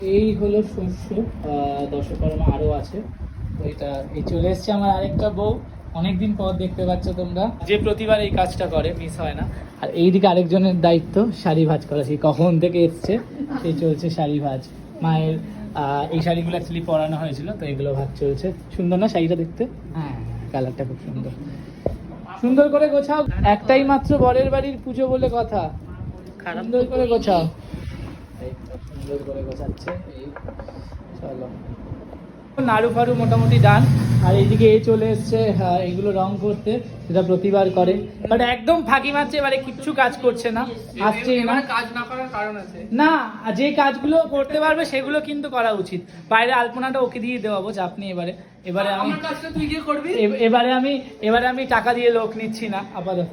এই হলো শস্য দশকর্মা আরও আছে। এটা এই চলে এসছে আমার আরেকটা বউ। অনেকদিন পর দেখতে পাচ্ছ তোমরা। যে প্রতিবার এই কাজটা করে মিস হয় না। আর এইদিকে আরেকজনের দায়িত্ব শাড়ি ভাজ করা। সেই কখন থেকে এসছে? সেই চলছে শাড়ি ভাজ। মায়ের আহ, এই শাড়িগুলো অ্যাকচুয়ালি পরানো হয়েছিল তো এগুলো ভাজ চলছে। সুন্দর না শাড়িটা দেখতে? হ্যাঁ কালারটা খুব সুন্দর। সুন্দর করে গোছাও। একটাই মাত্র বরের বাড়ির পুজো বলে কথা। সুন্দর করে গোছাও। এই সুন্দর করে গোছাচ্ছে এই চলো। নাড়ু ফাড়ু মোটামুটি ডান। আর এইদিকে এ চলে এসছে এগুলো রং করতে যেটা প্রতিবার করে। বাট একদম ফাঁকি মারছে এবারে কিচ্ছু কাজ করছে না আসছে না। কাজ না করার কারণ আছে। না আর যে কাজগুলো করতে পারবে সেগুলো কিন্তু করা উচিত। বাইরে আলপনাটা ওকে দিয়ে দেওয়াবো চাপ নেই এবারে। এবারে আমি তুই গিয়ে করবি? এবারে আমি এবারে আমি টাকা দিয়ে লোক নিচ্ছি না আপাতত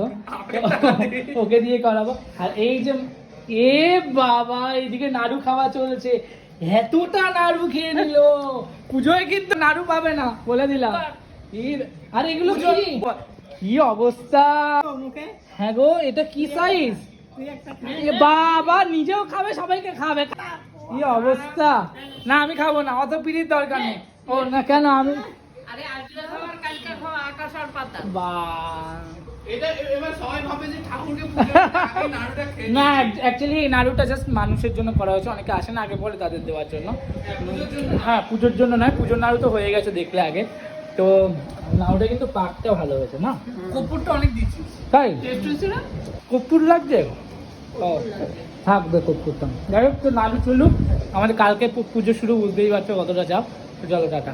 ওকে দিয়ে করাবো। আর এই যে এ বাবা এইদিকে নাড়ু খাওয়া চলছে। এতটা নাড়ু খেয়ে নিল। পুজোয় কিন্তু নাড়ু পাবে না বলে দিলাম। আর এগুলো কি কি অবস্থা? হ্যাঁ গো এটা কি সাইজ বাবা নিজেও খাবে সবাইকে খাবে। কি অবস্থা? না আমি খাব না অত পিড়ির দরকার নেই। ও না কেন আমি আরে আজকে খাওয়ার কালকে খাওয়া আকাশ আর পাতা। বা না অ্যাকচুয়ালি এই নাড়ুটা জাস্ট মানুষের জন্য করা হয়েছে। অনেকে আসে না আগে পরে তাদের দেওয়ার জন্য। হ্যাঁ পুজোর জন্য নয় পুজোর নাড়ু তো হয়ে গেছে দেখলে আগে। তো নাড়ুটা কিন্তু পাকটাও ভালো হয়েছে না? কপুরটা অনেক দিচ্ছিস তাই? কর্পূর লাগছে ও থাকবে কর্পূরটা। যাই হোক তো নাড়ু চলুক। আমাদের কালকে পুজো শুরু বুঝতেই পারছ কতটা চাপ। চলো টাটা।